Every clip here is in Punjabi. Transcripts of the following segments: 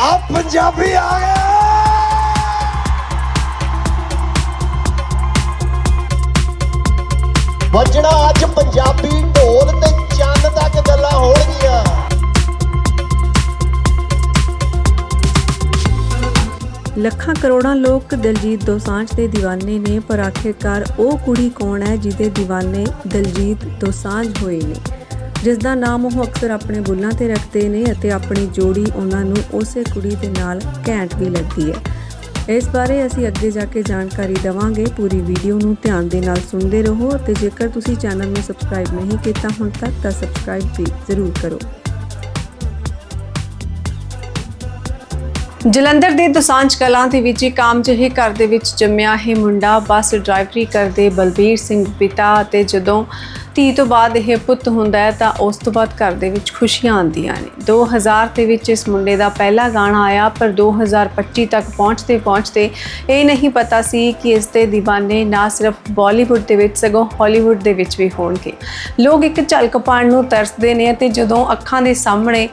ਆ ਪੰਜਾਬੀ ਆ ਗਏ। ਵੱਜਣਾ ਅੱਜ ਪੰਜਾਬੀ ਢੋਲ ਤੇ ਚੰਨ ਤੱਕ ਗੱਲਾਂ ਹੋਣਗੀਆਂ। ਲੱਖਾਂ ਕਰੋੜਾਂ ਲੋਕ ਦਲਜੀਤ ਦੋਸਾਂਝ ਦੇ دیਵਾਨੇ ਨੇ ਪਰ ਆਖਿਰਕਾਰ ਉਹ ਕੁੜੀ ਕੌਣ ਹੈ ਜਿਹਦੇ دیਵਾਨੇ ਦਲਜੀਤ ਦੋਸਾਂਝ ਹੋਏ ਨੇ? ਜਿਸ ਦਾ ਨਾਮ ਉਹ ਅਕਸਰ ਆਪਣੇ ਬੁੱਲਾਂ ਤੇ ਰੱਖਦੇ ਨੇ ਅਤੇ ਆਪਣੀ ਜੋੜੀ ਉਹਨਾਂ ਨੂੰ ਉਸੇ ਕੁੜੀ ਦੇ ਨਾਲ ਘੈਂਟ ਵੀ ਲੱਗਦੀ ਹੈ। ਇਸ ਬਾਰੇ ਅਸੀਂ ਅੱਗੇ ਜਾ ਕੇ ਜਾਣਕਾਰੀ ਦਵਾਂਗੇ। ਪੂਰੀ ਵੀਡੀਓ ਨੂੰ ਧਿਆਨ ਦੇ ਨਾਲ ਸੁਣਦੇ ਰਹੋ ਅਤੇ ਜੇਕਰ ਤੁਸੀਂ ਚੈਨਲ ਨੂੰ ਸਬਸਕ੍ਰਾਈਬ ਨਹੀਂ ਕੀਤਾ ਹੁਣ ਤੱਕ ਤਾਂ ਸਬਸਕ੍ਰਾਈਬ ਵੀ ਜ਼ਰੂਰ ਕਰੋ। ਜਲੰਧਰ ਦੇ ਦੁਸਾਂਝ ਕਲਾਂ ਦੇ ਵਿੱਚ ਇੱਕ ਆਮ ਜਿਹੇ ਘਰ ਦੇ ਵਿੱਚ ਜੰਮਿਆ ਇਹ ਮੁੰਡਾ ਬੱਸ ਡਰਾਈਵਰੀ ਕਰਦੇ ਬਲਬੀਰ ਸਿੰਘ ਪਿਤਾ ਅਤੇ ਜਦੋਂ ਧੀ ਤੋਂ ਬਾਅਦ ਇਹ ਪੁੱਤ ਹੁੰਦਾ ਹੈ ਤਾਂ ਉਸ ਤੋਂ ਬਾਅਦ ਘਰ ਦੇ ਵਿੱਚ ਖੁਸ਼ੀਆਂ ਆਉਂਦੀਆਂ ਨੇ। 2000 ਦੇ ਵਿੱਚ ਇਸ ਮੁੰਡੇ ਦਾ ਪਹਿਲਾ ਗਾਣਾ ਆਇਆ, ਪਰ 2025 ਤੱਕ ਪਹੁੰਚਦੇ ਪਹੁੰਚਦੇ ਇਹ ਨਹੀਂ ਪਤਾ ਸੀ ਕਿ ਇਸ ਦੇ دیਵਾਨੇ ਨਾ ਸਿਰਫ ਬਾਲੀਵੁੱਡ ਦੇ ਵਿੱਚ, ਸਗੋਂ ਹਾਲੀਵੁੱਡ ਦੇ ਵਿੱਚ ਵੀ ਹੋਣਗੇ। ਲੋਕ ਇੱਕ ਝਲਕ ਪਾਉਣ ਨੂੰ ਤਰਸਦੇ ਨੇ ਅਤੇ ਜਦੋਂ ਅੱਖਾਂ ਦੇ ਸਾਹਮਣੇ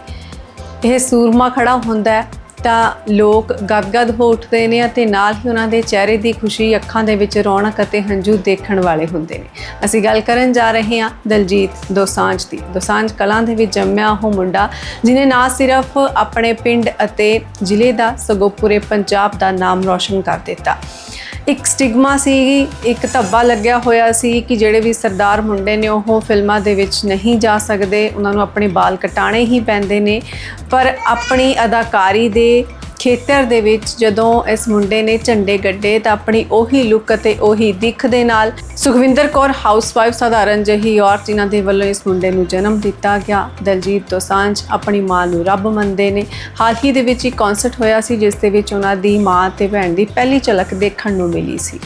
ਇਹ ਸੂਰਮਾ ਖੜਾ ਹੁੰਦਾ ਹੈ ਤਾਂ ਲੋਕ ਗਦਗਦ ਹੋ ਉੱਠਦੇ ਨੇ ਅਤੇ ਨਾਲ ਹੀ ਉਹਨਾਂ ਦੇ ਚਿਹਰੇ ਦੀ ਖੁਸ਼ੀ ਅੱਖਾਂ ਦੇ ਵਿੱਚ ਰੌਣਕ ਅਤੇ ਹੰਝੂ ਦੇਖਣ ਵਾਲੇ ਹੁੰਦੇ ਨੇ। ਅਸੀਂ ਗੱਲ ਕਰਨ ਜਾ ਰਹੇ ਹਾਂ ਦਲਜੀਤ ਦੋਸਾਂਝ ਦੀ। ਦੋਸਾਂਝ ਕਲਾਂ ਦੇ ਵਿੱਚ ਜੰਮਿਆ ਉਹ ਮੁੰਡਾ, ਜਿਨੇ ਨਾ ਸਿਰਫ ਆਪਣੇ ਪਿੰਡ ਅਤੇ ਜ਼ਿਲ੍ਹੇ ਦਾ ਸਗੋਂ ਪੂਰੇ ਪੰਜਾਬ ਦਾ ਨਾਮ ਰੌਸ਼ਨ ਕਰ ਦਿੱਤਾ। ਇੱਕ ਸਟਿਗਮਾ ਸੀ ਇੱਕ ਧੱਬਾ ਲੱਗਿਆ ਹੋਇਆ ਸੀ ਕਿ ਜਿਹੜੇ ਵੀ ਸਰਦਾਰ ਮੁੰਡੇ ਨੇ ਉਹ ਫਿਲਮਾਂ ਦੇ ਵਿੱਚ ਨਹੀਂ ਜਾ ਸਕਦੇ, ਉਹਨਾਂ ਨੂੰ ਆਪਣੇ ਵਾਲ ਕਟਾਣੇ ਹੀ ਪੈਂਦੇ ਨੇ। ਪਰ ਆਪਣੀ ਅਦਾਕਾਰੀ ਦੇ ਖੇਤਰ ਦੇ ਵਿੱਚ ਜਦੋਂ ਇਸ ਮੁੰਡੇ ਨੇ ਝੰਡੇ ਗੱਡੇ ਤਾਂ ਆਪਣੀ ਉਹੀ ਲੁੱਕ ਅਤੇ ਉਹੀ ਦਿੱਖ ਦੇ ਨਾਲ ਸੁਖਵਿੰਦਰ ਕੌਰ ਹਾਊਸਵਾਈਫ ਸਾਧਾਰਨ ਜਹੀ ਔਰਤ ਜਿਨ੍ਹਾਂ ਦੇ ਵੱਲੋਂ ਇਸ ਮੁੰਡੇ ਨੂੰ ਜਨਮ ਦਿੱਤਾ ਗਿਆ। ਦਲਜੀਤ ਦੋਸਾਂਝ ਆਪਣੀ ਮਾਂ ਨੂੰ ਰੱਬ ਮੰਨਦੇ ਨੇ। ਹਾਲ ਹੀ ਦੇ ਵਿੱਚ ਇੱਕ ਕਨਸਰਟ ਹੋਇਆ ਸੀ, ਜਿਸ ਦੇ ਵਿੱਚ ਉਹਨਾਂ ਦੀ ਮਾਂ ਤੇ ਭੈਣ ਦੀ ਪਹਿਲੀ ਝਲਕ ਦੇਖਣ ਨੂੰ ਮਿਲੀ ਸੀ।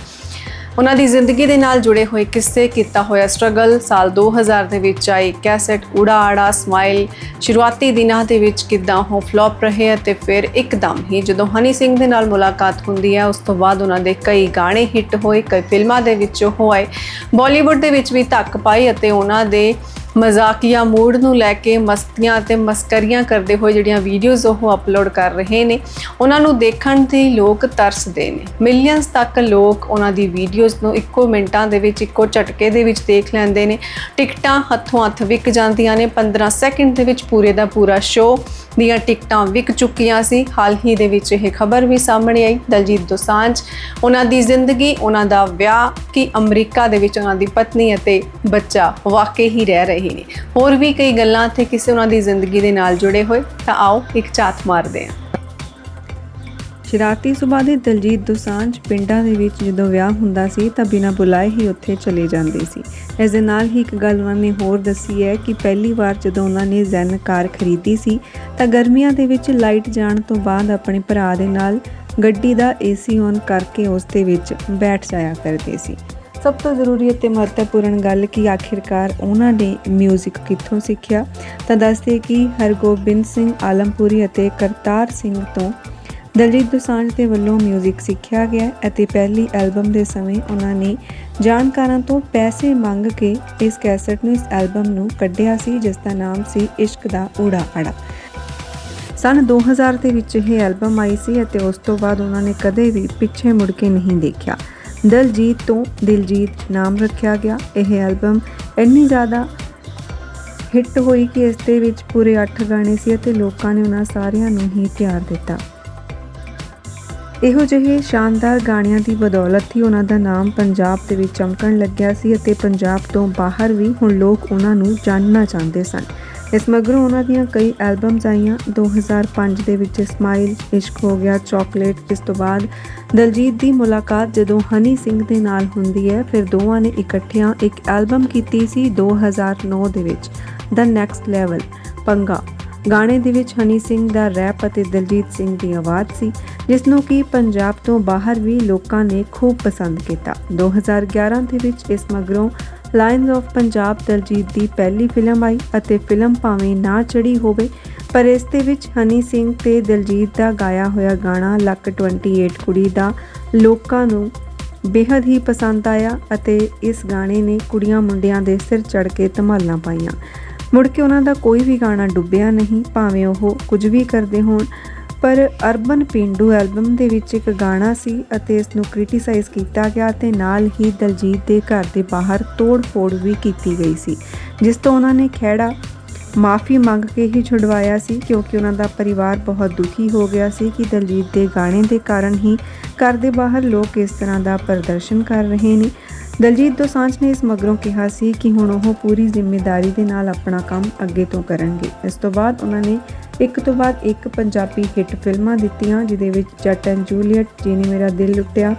ਉਹਨਾਂ ਦੀ ਜ਼ਿੰਦਗੀ ਦੇ ਨਾਲ ਜੁੜੇ ਹੋਏ ਕਿੱਸੇ, ਕੀਤਾ ਹੋਇਆ ਸਟਰਗਲ ਸਾਲ 2000 ਦੇ ਵਿੱਚ ਆਈ ਕੈਸਟ ਉੜਾ ਆੜਾ ਸਮਾਈਲ ਸ਼ੁਰੂਆਤੀ ਦਿਨਾਂ ਦੇ ਵਿੱਚ ਕਿਦਾਂ ਉਹ ਫਲॉप ਰਹੇ ਅਤੇ ਫਿਰ ਇੱਕਦਮ ਹੀ ਜਦੋਂ ਹਨੀ ਸਿੰਘ ਦੇ ਨਾਲ ਮੁਲਾਕਾਤ ਹੁੰਦੀ ਹੈ, ਉਸ ਤੋਂ ਬਾਅਦ ਉਹਨਾਂ ਦੇ ਕਈ ਗਾਣੇ ਹਿੱਟ ਹੋਏ, ਕਈ ਫਿਲਮਾਂ ਦੇ ਵਿੱਚ ਉਹ ਆਏ ਬਾਲੀਵੁੱਡ ਦੇ ਵਿੱਚ ਵੀ ਧੱਕ ਪਾਈ ਅਤੇ ਉਹਨਾਂ ਦੇ ਮਜ਼ਾਕੀਆ ਮੂਡ ਨੂੰ ਲੈ ਕੇ ਮਸਤੀਆਂ ਅਤੇ ਮਸਕਰੀਆਂ ਕਰਦੇ ਹੋਏ ਜਿਹੜੀਆਂ ਵੀਡੀਓਜ਼ ਉਹ ਅਪਲੋਡ ਕਰ ਰਹੇ ਨੇ, ਉਹਨਾਂ ਨੂੰ ਦੇਖਣ ਤੇ ਲੋਕ ਤਰਸਦੇ ਨੇ। ਮਿਲੀਅਨਸ ਤੱਕ ਲੋਕ ਉਹਨਾਂ ਦੀ ਵੀਡੀਓਜ਼ ਨੂੰ ਇੱਕੋ ਮਿੰਟਾਂ ਦੇ ਵਿੱਚ, ਇੱਕੋ ਝਟਕੇ ਦੇ ਵਿੱਚ ਦੇਖ ਲੈਂਦੇ ਨੇ। ਟਿਕਟਾਂ ਹੱਥੋਂ ਹੱਥ ਵਿਕ ਜਾਂਦੀਆਂ ਨੇ। 15 ਸੈਕਿੰਡ ਦੇ ਵਿੱਚ ਪੂਰੇ ਦਾ ਪੂਰਾ ਸ਼ੋਅ ਦੀਆਂ ਟਿਕਟਾਂ ਵਿਕ ਚੁੱਕੀਆਂ ਸੀ। ਹਾਲ ਹੀ ਦੇ ਵਿੱਚ ਇਹ ਖਬਰ ਵੀ ਸਾਹਮਣੇ ਆਈ। ਦਲਜੀਤ ਦੋਸਾਂਝ, ਉਹਨਾਂ ਦੀ ਜ਼ਿੰਦਗੀ, ਉਹਨਾਂ ਦਾ ਵਿਆਹ ਕਿ ਅਮਰੀਕਾ ਦੇ ਵਿੱਚ ਉਹਨਾਂ ਦੀ ਪਤਨੀ ਅਤੇ ਬੱਚਾ ਵਾਕਈ ਹੀ ਰਹਿ ਰਹੇ ਨੇ। ਹੋਰ ਵੀ ਕਈ ਗੱਲਾਂ ਤੇ ਕਿਸੇ ਉਹਨਾਂ ਦੀ ਜ਼ਿੰਦਗੀ ਦੇ ਨਾਲ ਜੁੜੇ ਹੋਏ, ਤਾਂ ਆਓ ਇੱਕ ਝਾਤ ਮਾਰਦੇ ਹਾਂ। ਸ਼ਰਾਰਤੀ ਸੁਭਾਅ ਦੇ ਦਲਜੀਤ ਦੋਸਾਂਝ ਪਿੰਡਾਂ ਦੇ ਵਿੱਚ ਜਦੋਂ ਵਿਆਹ ਹੁੰਦਾ ਸੀ, ਤਾਂ ਬਿਨਾਂ ਬੁਲਾਏ ਹੀ ਉੱਥੇ ਚਲੇ ਜਾਂਦੇ ਸੀ। ਇਸ ਦੇ ਨਾਲ ਹੀ ਇੱਕ ਗੱਲ ਉਹਨਾਂ ਨੇ ਹੋਰ ਦੱਸੀ ਹੈ ਕਿ ਪਹਿਲੀ ਵਾਰ ਜਦੋਂ ਉਹਨਾਂ ਨੇ ਜ਼ੈਨ ਕਾਰ ਖਰੀਦੀ ਸੀ, ਤਾਂ ਗਰਮੀਆਂ ਦੇ ਵਿੱਚ ਲਾਈਟ ਜਾਣ ਤੋਂ ਬਾਅਦ ਆਪਣੇ ਭਰਾ ਦੇ ਨਾਲ ਗੱਡੀ ਦਾ ਏਸੀ ਔਨ ਕਰਕੇ ਉਸ ਦੇ ਵਿੱਚ ਬੈਠ ਜਾਇਆ ਕਰਦੇ ਸੀ। ਸਭ ਤੋਂ ਜ਼ਰੂਰੀ ਅਤੇ ਮਹੱਤਵਪੂਰਨ ਗੱਲ ਕਿ ਆਖਿਰਕਾਰ ਉਹਨਾਂ ਨੇ 뮤직 ਕਿੱਥੋਂ ਸਿੱਖਿਆ ਤਾਂ ਦੱਸਦੇ ਕਿ ਹਰਗੋਬਿੰਦ ਸਿੰਘ ਆਲਮਪੁਰੀ ਅਤੇ ਕਰਤਾਰ ਸਿੰਘ ਤੋਂ ਦਲਜੀਤ ਦੋਸਾਂਝ ਦੇ ਵੱਲੋਂ 뮤직 ਸਿੱਖਿਆ ਗਿਆ ਅਤੇ ਪਹਿਲੀ ਐਲਬਮ ਦੇ ਸਮੇਂ ਉਹਨਾਂ ਨੇ ਜਾਣਕਾਰਾਂ ਤੋਂ ਪੈਸੇ ਮੰਗ ਕੇ ਇਸ ਕੈਸਟ ਨੂੰ ਇਸ ਐਲਬਮ ਨੂੰ ਕੱਢਿਆ ਸੀ ਜਿਸ ਦਾ ਨਾਮ ਸੀ ਇਸ਼ਕ ਦਾ ਊੜਾ ਆੜਾ ਸਨ 2000 ਦੇ ਵਿੱਚ ਇਹ ਐਲਬਮ ਆਈ ਸੀ ਅਤੇ ਉਸ ਤੋਂ ਬਾਅਦ ਉਹਨਾਂ ਨੇ ਕਦੇ ਵੀ ਪਿੱਛੇ ਮੁੜ ਕੇ ਨਹੀਂ ਦੇਖਿਆ ਦਲਜੀਤ ਤੋਂ ਦਿਲਜੀਤ ਨਾਮ ਰੱਖਿਆ ਗਿਆ। ਇਹ ਐਲਬਮ ਇੰਨੀ ਜ਼ਿਆਦਾ ਹਿੱਟ ਹੋਈ ਕਿ ਇਸ ਦੇ ਵਿੱਚ ਪੂਰੇ 8 ਗਾਣੇ ਸੀ ਅਤੇ ਲੋਕਾਂ ਨੇ ਉਹਨਾਂ ਸਾਰਿਆਂ ਨੂੰ ਹੀ ਪਿਆਰ ਦਿੱਤਾ। ਇਹੋ ਜਿਹੇ ਸ਼ਾਨਦਾਰ ਗਾਣਿਆਂ ਦੀ ਬਦੌਲਤ ਹੀ ਉਹਨਾਂ ਦਾ ਨਾਮ ਪੰਜਾਬ ਦੇ ਵਿੱਚ ਚਮਕਣ ਲੱਗਿਆ ਸੀ ਅਤੇ ਪੰਜਾਬ ਤੋਂ ਬਾਹਰ ਵੀ ਹੁਣ ਲੋਕ ਉਹਨਾਂ ਨੂੰ ਜਾਣਨਾ ਚਾਹੁੰਦੇ ਸਨ। ਇਸ ਮਗਰੋਂ ਉਹਨਾਂ ਦੀਆਂ ਕਈ ਐਲਬਮਸ ਆਈਆਂ। 2005 ਦੇ ਵਿੱਚ ਸਮਾਈਲ ਇਸ਼ਕ ਹੋ ਗਿਆ, ਚਾਕਲੇਟ। ਇਸ ਤੋਂ ਬਾਅਦ ਦਲਜੀਤ ਦੀ ਮੁਲਾਕਾਤ ਜਦੋਂ ਹਨੀ ਸਿੰਘ ਦੇ ਨਾਲ ਹੁੰਦੀ ਹੈ, ਫਿਰ ਦੋਵਾਂ ਨੇ ਇਕੱਠਿਆਂ ਇੱਕ ਐਲਬਮ ਕੀਤੀ ਸੀ 2009 ਦੇ ਵਿੱਚ ਦ ਨੈਕਸਟ ਲੈਵਲ ਪੰਗਾ। ਗਾਣੇ ਦੇ ਵਿੱਚ ਹਨੀ ਸਿੰਘ ਦਾ ਰੈਪ ਅਤੇ ਦਲਜੀਤ ਸਿੰਘ ਦੀ ਆਵਾਜ਼ ਸੀ, ਜਿਸ ਨੂੰ ਕਿ ਪੰਜਾਬ ਤੋਂ ਬਾਹਰ ਵੀ ਲੋਕਾਂ ਨੇ ਖੂਬ ਪਸੰਦ ਕੀਤਾ। 2011 ਦੇ ਵਿੱਚ ਇਸ ਮਗਰੋਂ ਲਾਇਨਸ ਆਫ ਪੰਜਾਬ ਦਲਜੀਤ ਦੀ ਪਹਿਲੀ ਫਿਲਮ ਆਈ ਅਤੇ ਫਿਲਮ ਭਾਵੇਂ ਨਾ ਚੜੀ ਹੋਵੇ, ਪਰ ਇਸ ਦੇ ਵਿੱਚ ਹਨੀ ਸਿੰਘ ਤੇ ਦਲਜੀਤ ਦਾ ਗਾਇਆ ਹੋਇਆ ਗਾਣਾ ਲੱਕ 28 ਕੁੜੀ ਦਾ ਲੋਕਾਂ ਨੂੰ ਬੇहद ਹੀ ਪਸੰਦ ਆਇਆ ਅਤੇ ਇਸ ਗਾਣੇ ਨੇ ਕੁੜੀਆਂ ਮੁੰਡਿਆਂ ਦੇ ਸਿਰ ਚੜ ਕੇ ਧਮਾਲਾਂ ਪਾਈਆਂ। ਮੁੜ ਕੇ ਉਹਨਾਂ ਦਾ ਕੋਈ ਵੀ ਗਾਣਾ ਡੁੱਬਿਆ ਨਹੀਂ, ਭਾਵੇਂ ਉਹ ਕੁਝ ਵੀ ਕਰਦੇ ਹੋਣ। ਪਰ ਅਰਬਨ ਪਿੰਡੂ ਐਲਬਮ ਦੇ ਵਿੱਚ ਇੱਕ ਗਾਣਾ ਸੀ ਅਤੇ ਇਸ ਨੂੰ ਕ੍ਰਿਟਿਸਾਈਜ਼ ਕੀਤਾ ਗਿਆ ਤੇ ਨਾਲ ਹੀ ਦਲਜੀਤ ਦੇ ਘਰ ਦੇ ਬਾਹਰ ਤੋੜ-ਫੋੜ ਵੀ ਕੀਤੀ ਗਈ ਸੀ, ਜਿਸ ਤੋਂ ਉਹਨਾਂ ਨੇ ਖਹਿੜਾ ਮਾਫੀ ਮੰਗ ਕੇ ਹੀ ਛੁਡਵਾਇਆ ਸੀ ਕਿਉਂਕਿ ਉਹਨਾਂ ਦਾ ਪਰਿਵਾਰ ਬਹੁਤ ਦੁਖੀ ਹੋ ਗਿਆ ਸੀ ਕਿ ਦਲਜੀਤ ਦੇ ਗਾਣੇ ਦੇ ਕਾਰਨ ਹੀ ਘਰ ਦੇ ਬਾਹਰ ਲੋਕ ਇਸ ਤਰ੍ਹਾਂ ਦਾ ਪ੍ਰਦਰਸ਼ਨ ਕਰ ਰਹੇ ਨੇ। ਦਲਜੀਤ ਦੋਸਾਂਝ ਨੇ ਇਸ ਮਗਰੋਂ ਕਿਹਾ ਸੀ ਕਿ ਹੁਣ ਉਹ ਪੂਰੀ ਜ਼ਿੰਮੇਵਾਰੀ ਦੇ ਨਾਲ ਆਪਣਾ ਕੰਮ ਅੱਗੇ ਤੋਂ ਕਰਨਗੇ। ਇਸ ਤੋਂ ਬਾਅਦ ਉਹਨਾਂ ਨੇ ਇੱਕ ਤੋਂ ਬਾਅਦ ਇੱਕ ਪੰਜਾਬੀ ਹਿੱਟ ਫਿਲਮਾਂ ਦਿੱਤੀਆਂ ਜਿਦੇ ਵਿੱਚ ਜੱਟ ਐਂਡ ਜੂਲੀਅਟ ਜਿਹਨੇ ਮੇਰਾ ਦਿਲ ਲੁੱਟਿਆ,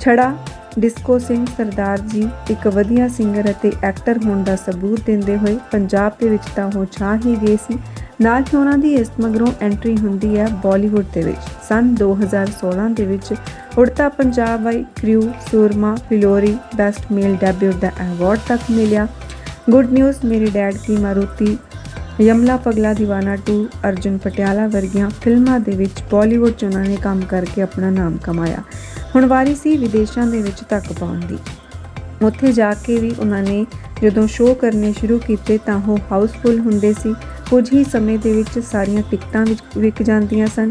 ਛੜਾ, ਡਿਸਕੋ ਸਿੰਘ ਸਰਦਾਰ ਜੀ, ਇੱਕ ਵਧੀਆ ਸਿੰਗਰ ਅਤੇ ਐਕਟਰ ਹੋਣ ਦਾ ਸਬੂਤ ਦਿੰਦੇ ਹੋਏ ਪੰਜਾਬ ਦੇ ਵਿੱਚ ਤਾਂ ਉਹ ਛਾ ਹੀ ਗਏ ਸੀ। ਨਾਲ ਹੀ ਉਹਨਾਂ ਦੀ ਇਸ ਮਗਰੋਂ ਐਂਟਰੀ ਹੁੰਦੀ ਹੈ ਬਾਲੀਵੁੱਡ ਦੇ ਵਿੱਚ। ਸਨ 2016 ਦੇ ਵਿੱਚ ਉੜਤਾ ਪੰਜਾਬ ਆਈ crew, Soorma, Phillauri, best male debut ਦਾ ਅਵਾਰਡ ਤੱਕ ਮਿਲਿਆ। ਗੁੱਡ ਨਿਊਜ਼ ਮੇਰੀ ਡੈਡ ਕੀ ਮਾਰੂਤੀ, ਯਮਲਾ ਪਗਲਾ ਦੀਵਾਨਾ 2 ਅਰਜੁਨ ਪਟਿਆਲਾ ਵਰਗੀਆਂ ਫਿਲਮਾਂ ਦੇ ਵਿੱਚ ਬਾਲੀਵੁੱਡ 'ਚ ਉਹਨਾਂ ਨੇ ਕੰਮ ਕਰਕੇ ਆਪਣਾ ਨਾਮ ਕਮਾਇਆ। ਹੁਣ ਵਾਰੀ ਸੀ ਵਿਦੇਸ਼ਾਂ ਦੇ ਵਿੱਚ ਤੱਕ ਪਾਉਣ ਦੀ। ਉੱਥੇ ਜਾ ਕੇ ਵੀ ਉਹਨਾਂ ਨੇ ਜਦੋਂ ਸ਼ੋਅ ਕਰਨੇ ਸ਼ੁਰੂ ਕੀਤੇ ਤਾਂ ਉਹ ਹਾਊਸਫੁੱਲ ਹੁੰਦੇ ਸੀ। ਕੁਝ ਹੀ ਸਮੇਂ ਦੇ ਵਿੱਚ ਸਾਰੀਆਂ ਟਿਕਟਾਂ ਵਿੱਚ ਵਿਕ ਜਾਂਦੀਆਂ ਸਨ।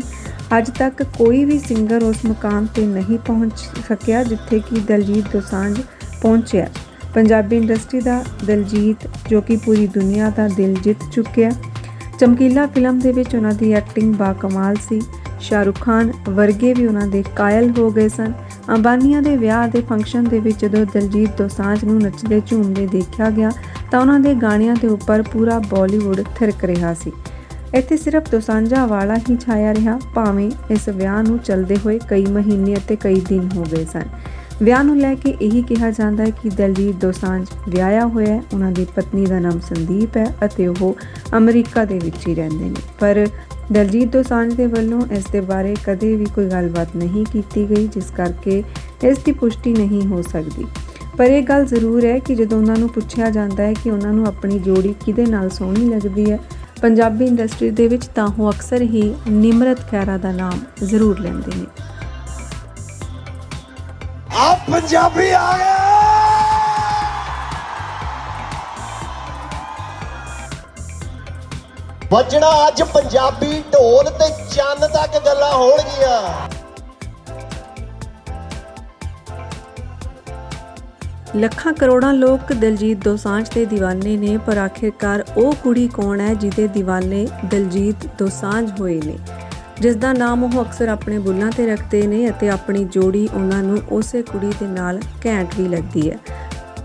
ਅੱਜ ਤੱਕ ਕੋਈ ਵੀ ਸਿੰਗਰ ਉਸ ਮੁਕਾਮ ਤੇ ਨਹੀਂ ਪਹੁੰਚ ਸਕਿਆ ਜਿੱਥੇ ਕਿ ਦਲਜੀਤ ਦੋਸਾਂਝ ਪਹੁੰਚਿਆ। ਪੰਜਾਬੀ ਇੰਡਸਟਰੀ ਦਾ ਦਲਜੀਤ, ਜੋ ਕਿ ਪੂਰੀ ਦੁਨੀਆ ਦਾ ਦਿਲ ਜਿੱਤ ਚੁੱਕਿਆ। ਚਮਕੀਲਾ ਫਿਲਮ ਦੇ ਵਿੱਚ ਉਹਨਾਂ ਦੀ ਐਕਟਿੰਗ ਬਾ ਕਮਾਲ ਸੀ। ਸ਼ਾਹਰੁਖ ਖਾਨ ਵਰਗੇ ਵੀ ਉਹਨਾਂ ਦੇ ਕਾਇਲ ਹੋ ਗਏ ਸਨ। ਅੰਬਾਨੀਆਂ ਦੇ ਵਿਆਹ ਦੇ ਫੰਕਸ਼ਨ ਦੇ ਵਿੱਚ ਜਦੋਂ ਦਲਜੀਤ ਦੋਸਾਂਝ ਨੂੰ ਨੱਚਦੇ ਝੂਮਦੇ ਦੇਖਿਆ ਗਿਆ ਤਾਂ ਉਹਨਾਂ ਦੇ ਗਾਣਿਆਂ ਦੇ ਉੱਪਰ ਪੂਰਾ ਬਾਲੀਵੁੱਡ ਥਿਰਕ ਰਿਹਾ ਸੀ। ਇੱਥੇ ਸਿਰਫ ਦੋਸਾਂਝਾ ਵਾਲਾ ਹੀ ਛਾਇਆ ਰਿਹਾ, ਭਾਵੇਂ ਇਸ ਵਿਆਹ ਨੂੰ ਚੱਲਦੇ ਹੋਏ ਕਈ ਮਹੀਨੇ ਅਤੇ ਕਈ ਦਿਨ ਹੋ ਗਏ ਸਨ। ਵਿਆਹ ਨੂੰ ਲੈ ਕੇ ਇਹੀ ਕਿਹਾ ਜਾਂਦਾ ਹੈ ਕਿ ਦਲਜੀਤ ਦੋਸਾਂਝ ਵਿਆਹਿਆ ਹੋਇਆ ਹੈ, ਉਹਨਾਂ ਦੀ ਪਤਨੀ ਦਾ ਨਾਮ ਸੰਦੀਪ ਹੈ ਅਤੇ ਉਹ ਅਮਰੀਕਾ ਦੇ ਵਿੱਚ ਹੀ ਰਹਿੰਦੇ ਨੇ। ਪਰ ਦਲਜੀਤ ਦੋਸਾਂਝ ਦੇ ਵੱਲੋਂ ਇਸ ਦੇ ਬਾਰੇ ਕਦੇ ਵੀ ਕੋਈ ਗੱਲਬਾਤ ਨਹੀਂ ਕੀਤੀ ਗਈ, ਜਿਸ ਕਰਕੇ ਇਸ ਦੀ ਪੁਸ਼ਟੀ ਨਹੀਂ ਹੋ ਸਕਦੀ। ਪਰ ਇਹ ਗੱਲ ਜ਼ਰੂਰ ਹੈ ਕਿ ਜਦੋਂ ਉਹਨਾਂ ਨੂੰ ਪੁੱਛਿਆ ਜਾਂਦਾ ਹੈ ਕਿ ਉਹਨਾਂ ਨੂੰ ਆਪਣੀ ਜੋੜੀ ਕਿਹਦੇ ਨਾਲ ਸੋਹਣੀ ਲੱਗਦੀ ਹੈ, ਪੰਜਾਬੀ ਇੰਡਸਟਰੀ ਦੇ ਵਿੱਚ ਤਾਂ ਉਹ ਅਕਸਰ ਹੀ ਨਿਮਰਤ ਖੈਰਾ ਦਾ ਨਾਮ ਜ਼ਰੂਰ ਲੈਂਦੇ ਨੇ। ਆ ਪੰਜਾਬੀ ਆ ਗਏ! ਵੱਜਣਾ ਅੱਜ ਪੰਜਾਬੀ ਢੋਲ ਤੇ ਚੰਨ ਤੱਕ ਗੱਲਾਂ ਹੋਣਗੀਆਂ। ਲੱਖਾਂ ਕਰੋੜਾਂ ਲੋਕ ਦਲਜੀਤ ਦੋਸਾਂਝ ਦੇ دیਵਾਨੇ ਨੇ, ਪਰ ਆਖਿਰਕਾਰ ਉਹ ਕੁੜੀ ਕੌਣ ਹੈ ਜਿਹਦੇ دیਵਾਨੇ ਦਲਜੀਤ ਦੋਸਾਂਝ ਹੋਏ ਨੇ? ਜਿਸ ਦਾ ਨਾਮ ਉਹ ਅਕਸਰ ਆਪਣੇ ਬੁੱਲਾਂ ਤੇ ਰੱਖਦੇ ਨੇ ਅਤੇ ਆਪਣੀ ਜੋੜੀ ਉਹਨਾਂ ਨੂੰ ਉਸੇ ਕੁੜੀ ਦੇ ਨਾਲ ਘੈਂਟ ਵੀ ਲੱਗਦੀ ਹੈ।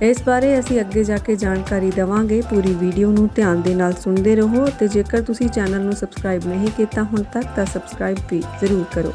ਇਸ ਬਾਰੇ ਅਸੀਂ ਅੱਗੇ ਜਾ ਕੇ ਜਾਣਕਾਰੀ ਦੇਵਾਂਗੇ। ਪੂਰੀ ਵੀਡੀਓ ਨੂੰ ਧਿਆਨ ਦੇ ਨਾਲ ਸੁਣਦੇ ਰਹੋ ਤੇ ਜੇਕਰ ਤੁਸੀਂ ਚੈਨਲ ਨੂੰ ਸਬਸਕ੍ਰਾਈਬ ਨਹੀਂ ਕੀਤਾ ਹੁਣ ਤੱਕ ਤਾਂ ਸਬਸਕ੍ਰਾਈਬ ਵੀ ਜ਼ਰੂਰ ਕਰੋ।